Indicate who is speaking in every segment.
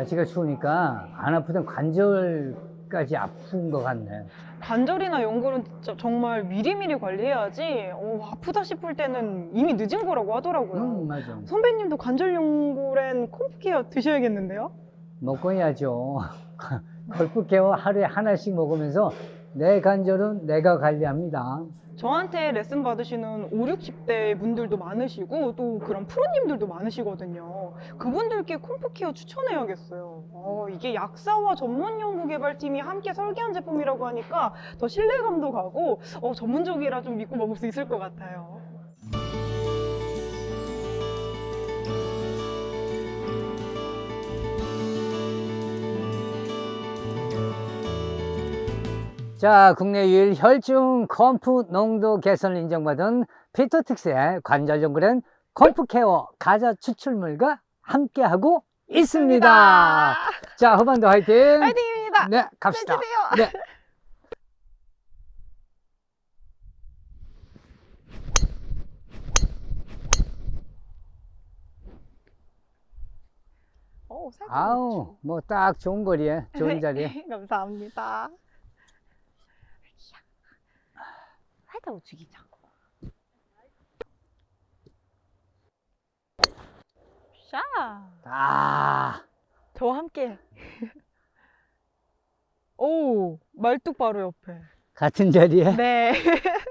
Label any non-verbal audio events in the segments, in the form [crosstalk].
Speaker 1: 날씨가 추우니까 안 아프던 관절까지 아픈 것 같네.
Speaker 2: 관절이나 연골은 진짜 정말 미리미리 관리해야지 어, 아프다 싶을 때는 이미 늦은 거라고 하더라고요.
Speaker 1: 응, 맞아.
Speaker 2: 선배님도 관절 연골엔 콤프케어 드셔야겠는데요?
Speaker 1: 먹어야죠. [laughs] 골프 케어 하루에 하나씩 먹으면서 내 관절은 내가 관리합니다.
Speaker 2: 저한테 레슨 받으시는 5, 60대 분들도 많으시고 또 그런 프로님들도 많으시거든요. 그분들께 콤프케어 추천해야겠어요. 어, 이게 약사와 전문 연구 개발팀이 함께 설계한 제품이라고 하니까 더 신뢰감도 가고 어, 전문적이라 좀 믿고 먹을 수 있을 것 같아요.
Speaker 1: 자, 국내 유일 혈중 컴프 농도 개선을 인정받은 피토틱스의 관절 연구는 컴프 케어 가자 추출물과 함께하고 있습니다. 자, 후반도 화이팅!
Speaker 2: 파이팅입니다.
Speaker 1: 네, 갑시다. 네.
Speaker 2: 오, 살짝
Speaker 1: 아우, 뭐 딱 좋은 거리에, 좋은 자리에.
Speaker 2: 네, [laughs] 감사합니다. 살짝 우측이죠. 샤.
Speaker 1: 아,
Speaker 2: 저와 함께. [laughs] 오, 말뚝 바로 옆에.
Speaker 1: 같은 자리에
Speaker 2: 네. [laughs]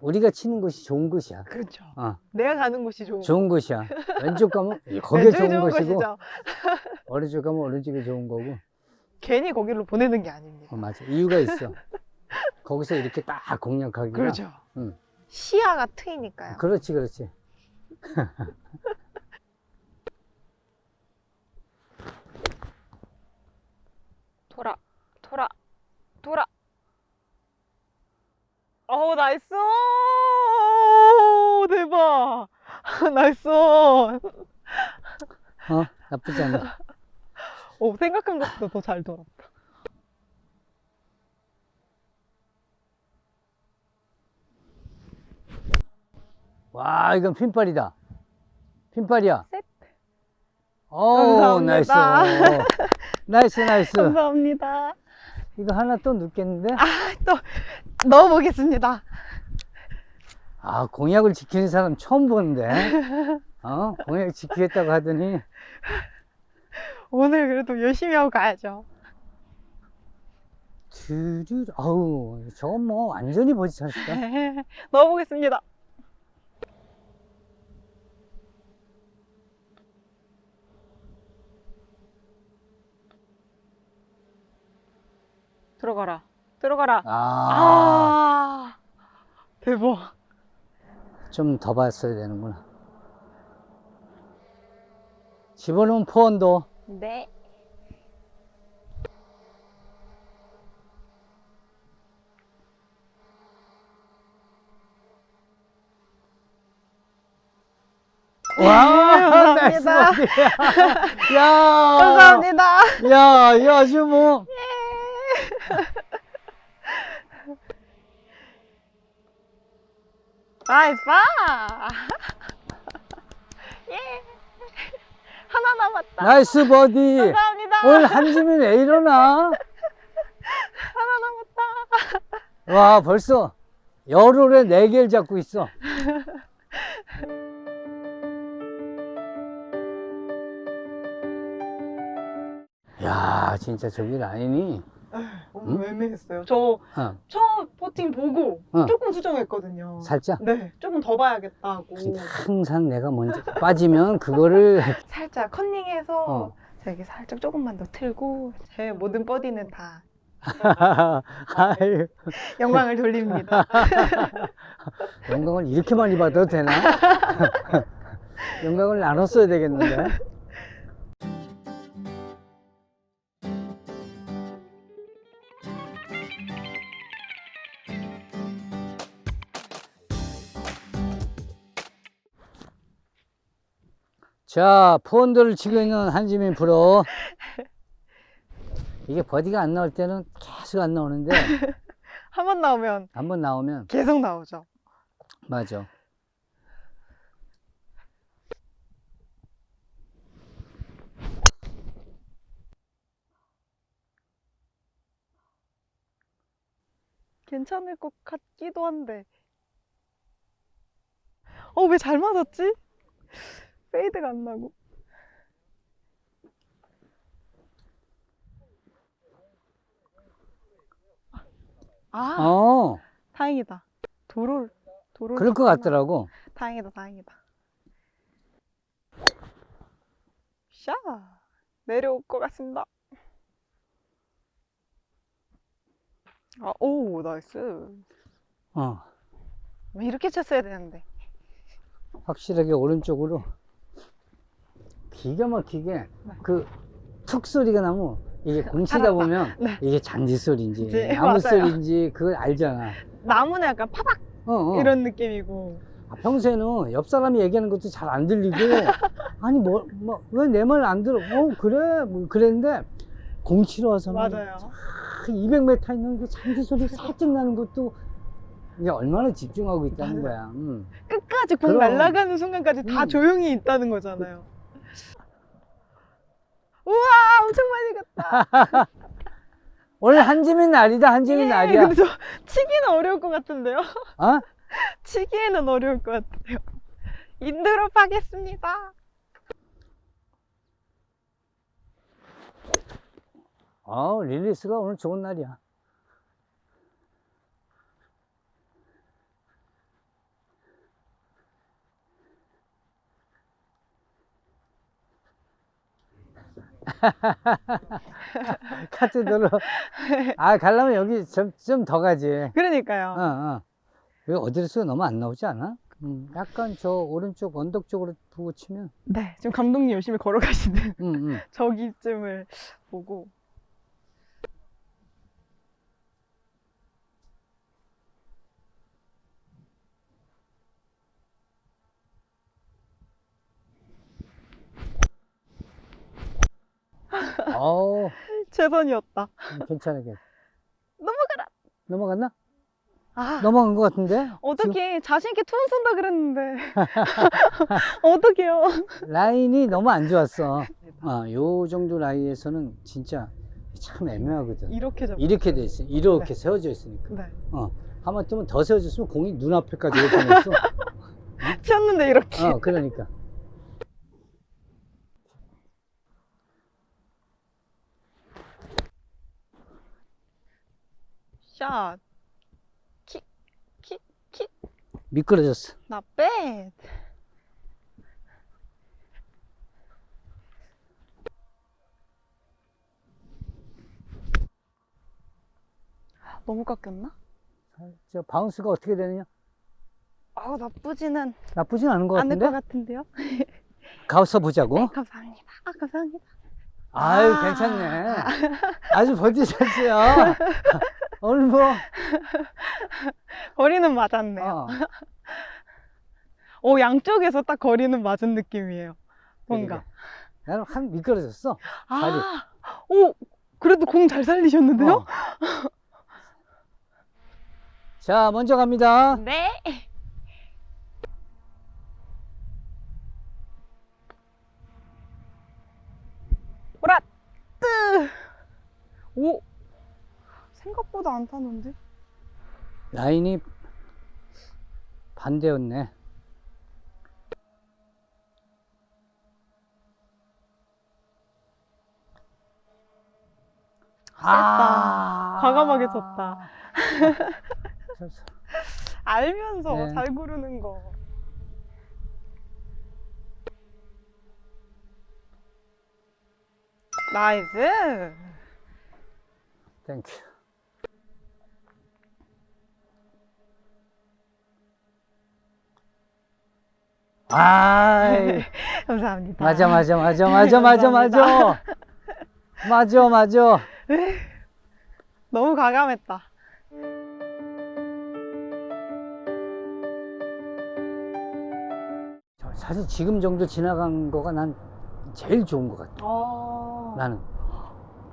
Speaker 1: 우리가 치는 곳이 좋은 곳이야.
Speaker 2: 그렇죠.
Speaker 1: 어,
Speaker 2: 내가 가는 곳이 좋은
Speaker 1: 좋은 곳이야. 왼쪽 가면 [laughs] 거기에
Speaker 2: 왼쪽이
Speaker 1: 좋은
Speaker 2: 좋은
Speaker 1: 곳이고. 오른쪽 가면 오른쪽이 좋은 거고.
Speaker 2: 괜히 거기로 보내는 게 아닙니다.
Speaker 1: 어, 맞아. 이유가 있어. 거기서 이렇게 딱 공략하기가.
Speaker 2: 그렇죠.
Speaker 1: 응.
Speaker 2: 시야가 트이니까요.
Speaker 1: 그렇지, 그렇지. [laughs]
Speaker 2: 돌아, 돌아, 돌아. 어, 나이스! 오, 대박! [laughs] 나이스!
Speaker 1: 어, 나쁘지 않아.
Speaker 2: 오, 생각한 것보다 더 잘 돌았
Speaker 1: 와, 이건 핀발이다. 핀발이야.
Speaker 2: 셋.
Speaker 1: 오, 나이스.
Speaker 2: 감사합니다. [laughs]
Speaker 1: 나이스, 나이스.
Speaker 2: 감사합니다.
Speaker 1: 이거 하나 또 넣겠는데?
Speaker 2: 아, 또 넣어보겠습니다.
Speaker 1: 아, 공약을 지키는 사람 처음 보는데. 어? 공약 지키겠다고 하더니.
Speaker 2: 오늘 그래도 열심히 하고 가야죠.
Speaker 1: 드르, 아우, 저건 뭐 완전히 버지 찼을까? [laughs]
Speaker 2: 넣어보겠습니다. 들어가라. 들어가라.
Speaker 1: 아,
Speaker 2: 아, 대박.
Speaker 1: 좀 더 봤어야 되는구나. 집어넣은 포원도.
Speaker 2: 네.
Speaker 1: 와, 나이스
Speaker 2: 감사합니다.
Speaker 1: 버디야. 야, [laughs]
Speaker 2: 감사합니다.
Speaker 1: 야, 이 아주 뭐. [laughs]
Speaker 2: 나이스 파! [laughs] 예. 하나 남았다.
Speaker 1: 나이스 버디.
Speaker 2: 감사합니다.
Speaker 1: 오늘 한지민 왜 이러나? [laughs]
Speaker 2: 하나 남았다.
Speaker 1: 와, 벌써 열흘에 네 개를 잡고 있어. 야, 진짜 저기 라인이. 응?
Speaker 2: 애매했어요. 저
Speaker 1: 어,
Speaker 2: 처음 퍼팅 보고
Speaker 1: 어.
Speaker 2: 조금 수정했거든요.
Speaker 1: 살짝.
Speaker 2: 네, 조금 더 봐야겠다고.
Speaker 1: 근데 항상 내가 먼저 빠지면 그거를 [laughs]
Speaker 2: 살짝 컨닝해서
Speaker 1: 어.
Speaker 2: 저기 살짝 조금만 더 틀고 제 모든 버디는 다 [laughs]
Speaker 1: 아유,
Speaker 2: 영광을 돌립니다. [laughs]
Speaker 1: 영광을 이렇게 많이 받아도 되나? 영광을 나눴어야 되겠는데. 자, 펀드를 치고 있는 한지민 프로. 이게 버디가 안 나올 때는 계속 안 나오는데 [laughs]
Speaker 2: 한 번 나오면
Speaker 1: 한 번 나오면
Speaker 2: 계속 나오죠.
Speaker 1: 맞아.
Speaker 2: 괜찮을 것 같기도 한데. 어, 왜 잘 맞았지? 페이드가 안 나고. 아,
Speaker 1: 어,
Speaker 2: 다행이다. 도로, 도로.
Speaker 1: 그럴 것 같더라고.
Speaker 2: 다행이다, 다행이다. 샤! 내려올 것 같습니다. 아, 오, 나이스.
Speaker 1: 어,
Speaker 2: 이렇게 쳤어야 되는데.
Speaker 1: 확실하게 오른쪽으로 기가 막히게 그툭 소리가 나면 이게 [laughs] 공치다. 보면
Speaker 2: 네.
Speaker 1: 이게 잔디 소리인지 아무
Speaker 2: 맞아요.
Speaker 1: 소리인지 그걸 알잖아.
Speaker 2: 나무는 약간 파박
Speaker 1: 어, 어.
Speaker 2: 이런 느낌이고.
Speaker 1: 아, 평소에는 옆 사람이 얘기하는 것도 잘 안 들리고 [laughs] 아니 뭐뭐왜내 말 안 들어? 어 그래 뭐 그랬는데 공치러 와서는
Speaker 2: 맞아요.
Speaker 1: 200m 있는 그 잔디 소리 살짝 나는 것도 이게 얼마나 집중하고 있다는
Speaker 2: 맞아요.
Speaker 1: 거야. 음.
Speaker 2: 끝까지 공
Speaker 1: 그럼.
Speaker 2: 날아가는 순간까지 다
Speaker 1: 음.
Speaker 2: 조용히 있다는 거잖아요. 우와, 엄청 많이 갔다. [laughs]
Speaker 1: 오늘 한지민 날이다 한지민
Speaker 2: 예,
Speaker 1: 날이야.
Speaker 2: 근데 저 치기는 어려울 것 같은데요?
Speaker 1: 어? [laughs]
Speaker 2: 치기에는 어려울 것 같아요. 인드롭 하겠습니다.
Speaker 1: 어 릴리스가 오늘 좋은 날이야. [laughs] 카트도로 아 가려면 여기 좀 좀 더 가지.
Speaker 2: 그러니까요.
Speaker 1: 어, 어. 여기 어드레스가 너무 안 나오지 않아? 음, 약간 저 오른쪽 언덕 쪽으로 보고 치면
Speaker 2: 네, 지금 감독님 열심히 걸어가시는
Speaker 1: 음, 음. [laughs]
Speaker 2: 저기쯤을 보고.
Speaker 1: 어우 [laughs]
Speaker 2: 최선이었다.
Speaker 1: 괜찮아 괜찮아.
Speaker 2: 넘어가라.
Speaker 1: 넘어갔나?
Speaker 2: 아,
Speaker 1: 넘어간 것 같은데?
Speaker 2: 어떻게 자신있게 투혼 쏜다 그랬는데. [laughs] [laughs] 어떡해요.
Speaker 1: 라인이 너무 안 좋았어. 아, 요 정도 라인에서는 진짜 참 애매하거든.
Speaker 2: 이렇게 잡
Speaker 1: 이렇게 돼 있어. 이렇게
Speaker 2: 네.
Speaker 1: 세워져 있으니까.
Speaker 2: 네.
Speaker 1: 어. 하마터면 더 세워졌으면 공이 눈앞에까지 올 뻔했어.
Speaker 2: 쳤는데 이렇게.
Speaker 1: 어, 그러니까.
Speaker 2: 샷. 킥, 킥, 킥.
Speaker 1: 미끄러졌어.
Speaker 2: 나 뺏. 너무 깎였나?
Speaker 1: 저 바운스가 어떻게 되느냐?
Speaker 2: 아 나쁘지는
Speaker 1: 나쁘진 않은 것
Speaker 2: 않을
Speaker 1: 같은데?
Speaker 2: 것 같은데요? [laughs]
Speaker 1: 가서 보자고.
Speaker 2: 감사합니다. 아, 감사합니다.
Speaker 1: 아유,
Speaker 2: 아.
Speaker 1: 괜찮네. 아주 버티셨어요. [laughs] 뭐, [laughs]
Speaker 2: 거리는 맞았네요.
Speaker 1: 어,
Speaker 2: 오 양쪽에서 딱 거리는 맞은 느낌이에요. 뭔가.
Speaker 1: 나는 한 미끄러졌어. 발이.
Speaker 2: 아, 오 그래도 공 잘 살리셨는데요?
Speaker 1: 어. 자, 먼저 갑니다.
Speaker 2: 네. 보라 뜨. 오 생각보다 안 타는데?
Speaker 1: 라인이 반대였네.
Speaker 2: 셌다. 과감하게 쳤다.
Speaker 1: 저, [laughs]
Speaker 2: 알면서
Speaker 1: 네.
Speaker 2: 잘 구르는 거. 나이스.
Speaker 1: 땡큐. 아이, [laughs]
Speaker 2: 감사합니다.
Speaker 1: 맞아, 맞아, 맞아, 맞아, 맞아, 맞아. 맞아, 맞아. [laughs]
Speaker 2: 너무 과감했다.
Speaker 1: 저- 사실 지금 정도 지나간 거가 난 제일 좋은 것 같아.
Speaker 2: 아,
Speaker 1: 나는.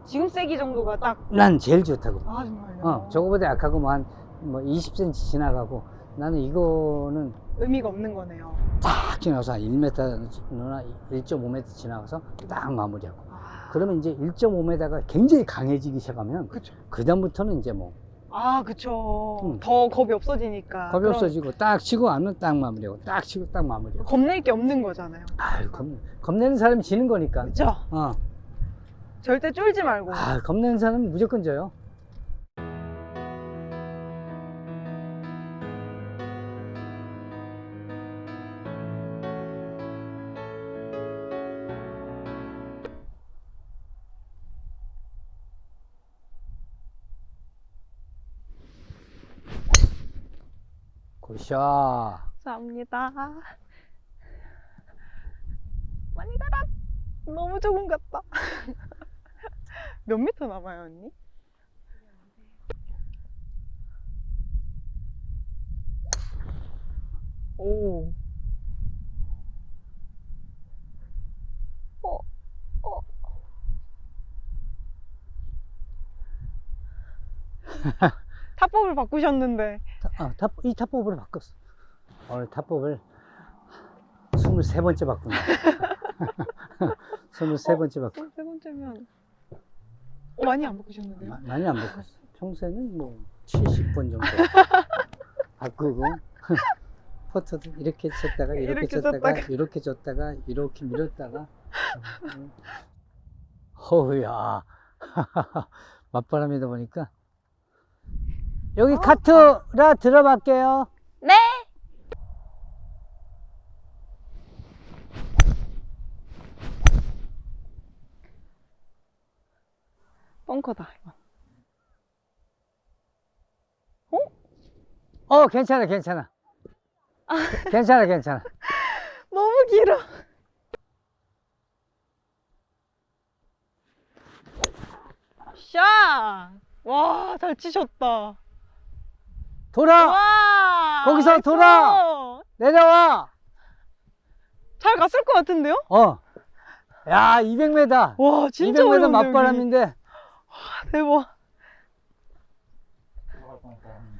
Speaker 2: 지금 세기 정도가 딱.
Speaker 1: 난 제일 좋다고.
Speaker 2: 아 정말요.
Speaker 1: 어, 저거보다 약하고 뭐 한, 뭐 20cm 지나가고 나는 이거는
Speaker 2: 의미가 없는 거네요.
Speaker 1: 딱 지나가서 한 1m나 1.5m 지나가서 딱 마무리하고.
Speaker 2: 아,
Speaker 1: 그러면 이제 1.5m가 굉장히 강해지기 시작하면
Speaker 2: 그쵸.
Speaker 1: 그다음부터는 이제 뭐
Speaker 2: 아, 그쵸.
Speaker 1: 음.
Speaker 2: 더 겁이 없어지니까.
Speaker 1: 겁이
Speaker 2: 그럼
Speaker 1: 없어지고 딱 치고 하면 딱 마무리하고 딱 치고 딱 마무리하고.
Speaker 2: 겁낼 게 없는 거잖아요.
Speaker 1: 아유 겁, 겁내는 사람이 지는 거니까.
Speaker 2: 그쵸?
Speaker 1: 어.
Speaker 2: 절대 쫄지 말고.
Speaker 1: 아 겁내는 사람은 무조건 져요. 굿샷.
Speaker 2: 감사합니다. 많이 가라. 너무 조금 같다. [laughs] 몇 미터 남아요, 언니? 오. 어, 어. [laughs] 탑법을 바꾸셨는데.
Speaker 1: 아, 탑, 이 탑법으로 바꿨어. 오늘 탑법을 23번째 바꾼다. [laughs] 23번째 바꾼.
Speaker 2: 어, 세 번째면 많이 안 바꾸셨는데요?
Speaker 1: 마- 많이 안 바꿨어. 평소에는 뭐 70번 정도 [laughs] 바꾸고 [laughs] 퍼터도 이렇게 쳤다가 이렇게,
Speaker 2: 이렇게
Speaker 1: 쳤다가
Speaker 2: 쳤다가.
Speaker 1: 이렇게 쳤다가 이렇게 밀었다가 허우야 맞바람이다 보니까 여기 카트라 들어갈게요.
Speaker 2: 네. 벙커다 이건.
Speaker 1: 어 괜찮아 괜찮아 괜찮아 괜찮아 [laughs]
Speaker 2: 너무 길어. 샤. 와, 잘 치셨다.
Speaker 1: 돌아
Speaker 2: 와.
Speaker 1: 거기서
Speaker 2: 나이스.
Speaker 1: 돌아. 내려와
Speaker 2: 잘 갔을 것 같은데요?
Speaker 1: 어 야 200m
Speaker 2: 와, 진짜
Speaker 1: 200m
Speaker 2: 어려운데,
Speaker 1: 맞바람인데
Speaker 2: 여기. 대박.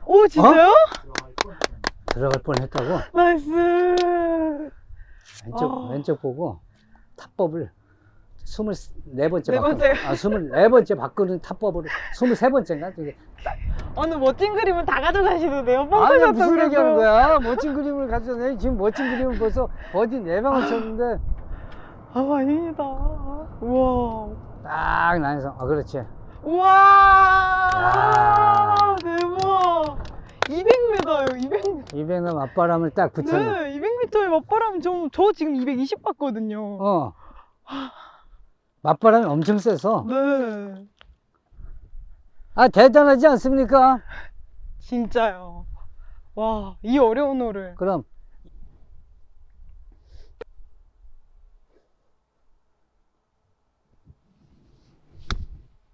Speaker 2: 오, 진짜요?
Speaker 1: 들어갈 뻔 했다고
Speaker 2: 나이스.
Speaker 1: 왼쪽
Speaker 2: 아.
Speaker 1: 왼쪽 보고 탑법을 24번째
Speaker 2: 네
Speaker 1: 바꾼
Speaker 2: 번째.
Speaker 1: 아 24번째 바꾸는 탑법으로 23번째인가 저게
Speaker 2: 오늘 멋진 그림은 다 가져가시는데요?
Speaker 1: 아니
Speaker 2: 뻥커셨던
Speaker 1: 무슨 얘기 하는
Speaker 2: 그거.
Speaker 1: 거야 멋진 그림을 가져내 지금 멋진 그림을 벌써 어디 네 방을 쳤는데
Speaker 2: 아, 아닙니다. 우와.
Speaker 1: 딱 나해서 아 그렇지
Speaker 2: 우와.
Speaker 1: 야.
Speaker 2: 대박. 200m예요, 200m.
Speaker 1: 200면 맞바람을 딱 붙였네
Speaker 2: 네, 200m의 맞바람 저, 저 지금 220 봤거든요.
Speaker 1: 어 맞바람이 엄청 세서
Speaker 2: 네.
Speaker 1: 아 대단하지 않습니까
Speaker 2: 진짜요. 와, 이 어려운 호를.
Speaker 1: 그럼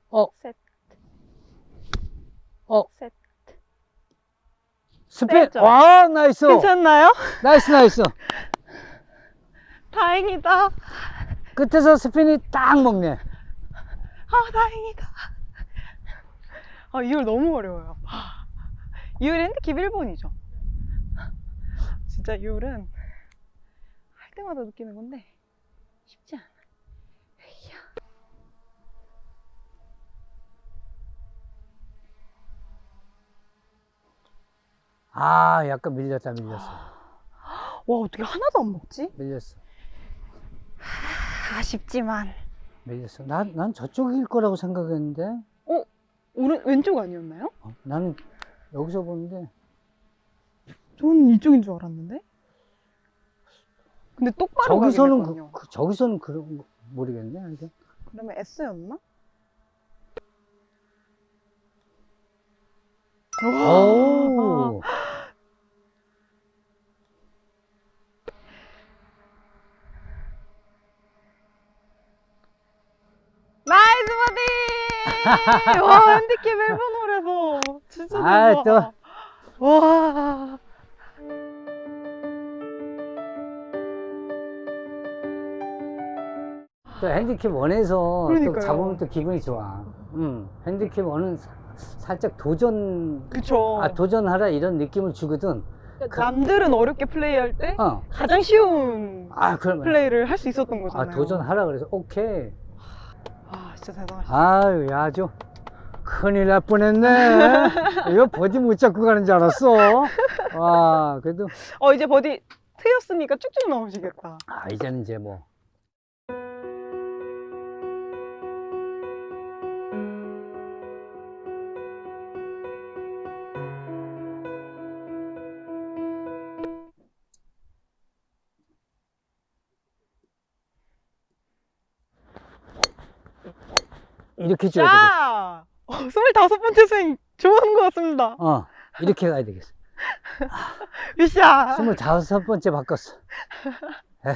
Speaker 1: 어
Speaker 2: 셋.
Speaker 1: 어.
Speaker 2: 셋.
Speaker 1: 스핀
Speaker 2: 세죠?
Speaker 1: 와 나이스
Speaker 2: 괜찮나요?
Speaker 1: 나이스 나이스 [laughs]
Speaker 2: 다행이다.
Speaker 1: 끝에서 스핀이 딱 먹네
Speaker 2: 아, 다행이다. 아, 이걸 너무 어려워요. 아, 이율 핸드캡 1번이죠. 진짜 이율은 할 때마다 느끼는 건데 쉽지 않아.
Speaker 1: 아 약간 밀렸다 밀렸어
Speaker 2: 와, 어떻게 하나도 안 먹지?
Speaker 1: 밀렸어
Speaker 2: 아쉽지만.
Speaker 1: 밀렸어 난, 난 저쪽일 거라고 생각했는데
Speaker 2: 오른, 왼쪽 아니었나요?
Speaker 1: 어, 나는 여기서 보는데
Speaker 2: 저는 이쪽인 줄 알았는데. 근데 똑바로
Speaker 1: 저기서는
Speaker 2: 가긴
Speaker 1: 그,
Speaker 2: 했거든요.
Speaker 1: 그- 저기서는 그런 거 모르겠네 이게.
Speaker 2: 그러면 S였나?
Speaker 1: 오
Speaker 2: 나이스 버디! [laughs] 와, 핸디캡 1번 홀에서 진짜
Speaker 1: 아,
Speaker 2: 대박. 와.
Speaker 1: 또 핸디캡 원에서 또
Speaker 2: 그러니까요.
Speaker 1: 잡으면 또 기분이 좋아. 음, 핸디캡 원은 사- 살짝 도전,
Speaker 2: 그쵸.
Speaker 1: 아, 도전하라 이런 느낌을 주거든. 그-
Speaker 2: 남들은 어렵게 플레이할 때
Speaker 1: 어.
Speaker 2: 가장 쉬운
Speaker 1: 아, 그러면.
Speaker 2: 플레이를 할 수 있었던
Speaker 1: 아,
Speaker 2: 거잖아요.
Speaker 1: 도전하라 그래서 오케이.
Speaker 2: 아, 진짜 대단하시다.
Speaker 1: 아유, 야, 아주 큰일 날 뻔했네. [laughs] 이거 버디 못 잡고 가는 줄 알았어. 와, 그래도
Speaker 2: 어 이제 버디 트였으니까 쭉쭉 나오시겠다.
Speaker 1: 아, 이제는 이제 뭐. 이렇게 줘야 되겠어.
Speaker 2: 자, 어, 25번째 스윙 좋은 것 같습니다.
Speaker 1: 어, 이렇게 가야 되겠어. [laughs]
Speaker 2: 으쌰.
Speaker 1: 스물다섯 번째 바꿨어. 에.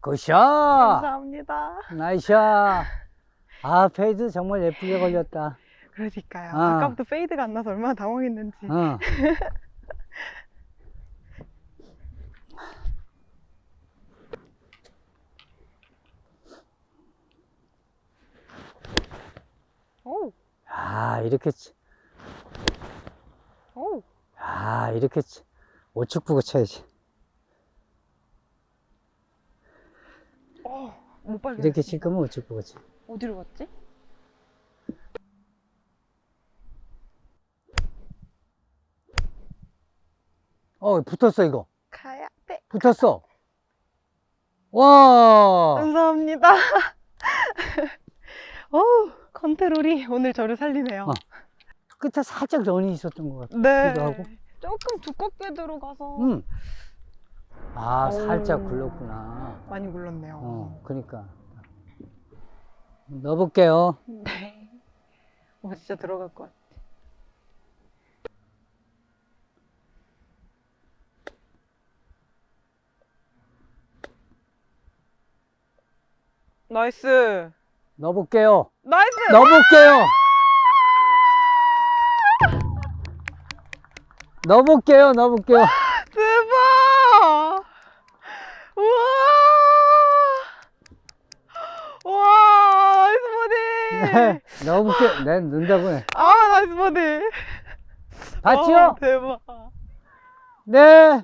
Speaker 1: 굿샷!
Speaker 2: 감사합니다.
Speaker 1: 나이샷! 아, 페이드 정말 예쁘게 걸렸다.
Speaker 2: 그러니까요.
Speaker 1: 아.
Speaker 2: 아까부터 페이드가 안 나서 얼마나 당황했는지.
Speaker 1: 어.
Speaker 2: 오,
Speaker 1: 아, 이렇게, 치-
Speaker 2: 오.
Speaker 1: 아, 이렇게 치- 우측 보고 쳐야지.
Speaker 2: 어, 못 발견.
Speaker 1: 이렇게 칠 거면 우측 보고 쳐.
Speaker 2: 어디로 갔지?
Speaker 1: 어, 붙었어, 이거.
Speaker 2: 가야 돼.
Speaker 1: 붙었어. 와!
Speaker 2: 감사합니다. [laughs] 어, 컨트롤이 오늘 저를 살리네요.
Speaker 1: 어. 끝에 살짝 런이 있었던 것 같아.
Speaker 2: 네.
Speaker 1: 기도 하고.
Speaker 2: 조금 두껍게 들어가서
Speaker 1: 응. 아,
Speaker 2: 오.
Speaker 1: 살짝 굴렀구나.
Speaker 2: 많이 굴렀네요.
Speaker 1: 어, 그러니까. 넣어볼게요.
Speaker 2: 네. 어, 진짜 들어갈 것 같아. 나이스.
Speaker 1: 넣어볼게요.
Speaker 2: 나이스.
Speaker 1: 넣어볼게요. 넣어볼게요. 넣어볼게요.
Speaker 2: 대박! 우와! 우와! 나이스 버디!
Speaker 1: 네, 넣어볼게요. 네, 넣는다고 해.
Speaker 2: 아, 나이스 버디!
Speaker 1: 봤죠?
Speaker 2: 아, 대박.
Speaker 1: 네.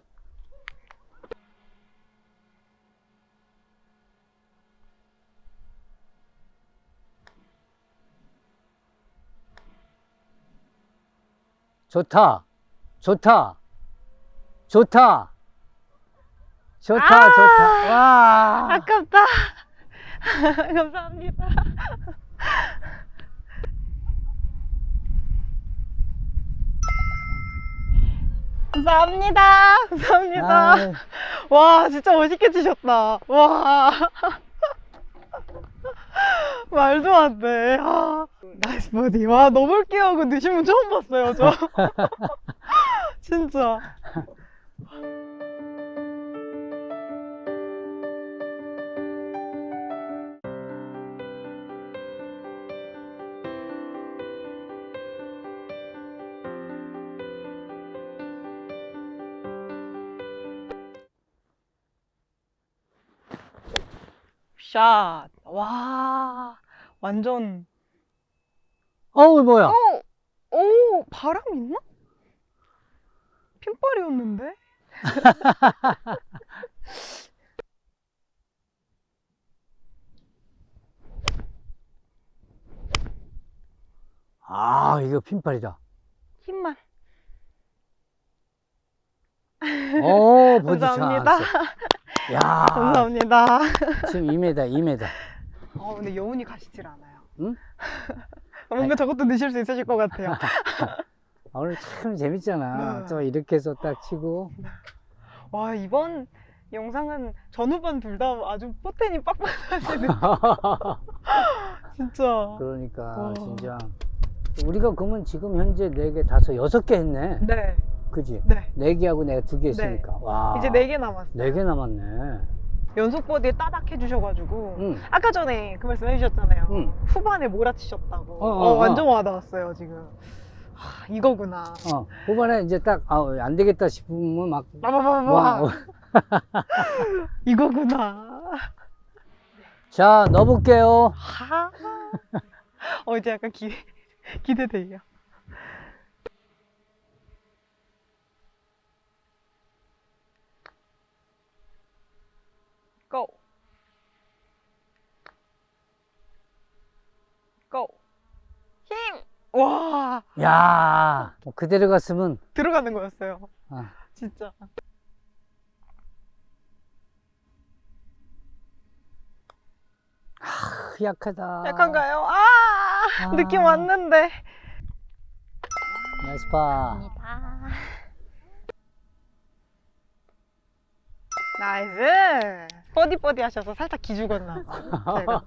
Speaker 1: 좋다. 좋다. 좋다. 좋다,
Speaker 2: 아!
Speaker 1: 좋다. 와.
Speaker 2: 아깝다. [laughs] 감사합니다. 감사합니다. 감사합니다.
Speaker 1: 아이,
Speaker 2: 와, 진짜 멋있게 치셨다. 와. 말도 안 돼. 아, 나이스 버디. 와, 넘을게요 하고 넣으신 분 처음 봤어요, 저. [laughs] 진짜. 샷. 와. 완전.
Speaker 1: 어우, 뭐야.
Speaker 2: 오! 오! 바람 있나? 핀발이었는데? [laughs]
Speaker 1: 아, 이거 핀팔이다.
Speaker 2: 힘만.
Speaker 1: 오, 보디
Speaker 2: 감사합니다.
Speaker 1: 찼어. 야, [laughs]
Speaker 2: 감사합니다.
Speaker 1: 지금 2m, 2m.
Speaker 2: 어, 근데 여운이 가시질 않아요.
Speaker 1: 응? [laughs]
Speaker 2: 뭔가 저것도 넣으실 수 있으실 것 같아요. [laughs]
Speaker 1: 아, 오늘 참 재밌잖아.
Speaker 2: 네.
Speaker 1: 또 이렇게 해서 딱 치고.
Speaker 2: 와, 이번 영상은 전후반 둘 다 아주 포텐이 빡빡하시네. [laughs] 진짜.
Speaker 1: 그러니까
Speaker 2: 와.
Speaker 1: 진짜 우리가 그러면 지금 현재 4개, 5, 6개 했네.
Speaker 2: 네.
Speaker 1: 그지?
Speaker 2: 네.
Speaker 1: 4개하고 내가 2개 했으니까. 와.
Speaker 2: 이제 네 개 남았어요.
Speaker 1: 4개 남았네.
Speaker 2: 연속 버디에 따닥 해주셔가지고.
Speaker 1: 응.
Speaker 2: 아까 전에 그 말씀 해주셨잖아요.
Speaker 1: 응.
Speaker 2: 후반에 몰아치셨다고.
Speaker 1: 어,
Speaker 2: 어,
Speaker 1: 어, 어.
Speaker 2: 완전 와닿았어요, 지금. 하, 이거구나.
Speaker 1: 어, 후반에 이제 딱, 아, 안 되겠다 싶으면 막. 와. [laughs]
Speaker 2: 이거구나.
Speaker 1: 자, 넣어볼게요.
Speaker 2: 하. 어, 이제 약간 기, 기대돼요. 와
Speaker 1: 야, 뭐 그대로 갔으면
Speaker 2: 들어가는 거였어요.
Speaker 1: 아.
Speaker 2: 진짜.
Speaker 1: 아, 약하다.
Speaker 2: 약한가요? 아,
Speaker 1: 아.
Speaker 2: 느낌 왔는데.
Speaker 1: 나이스 파.
Speaker 2: 나이스. 버디 버디 하셔서 살짝 기죽었나 봐. [laughs] 제가.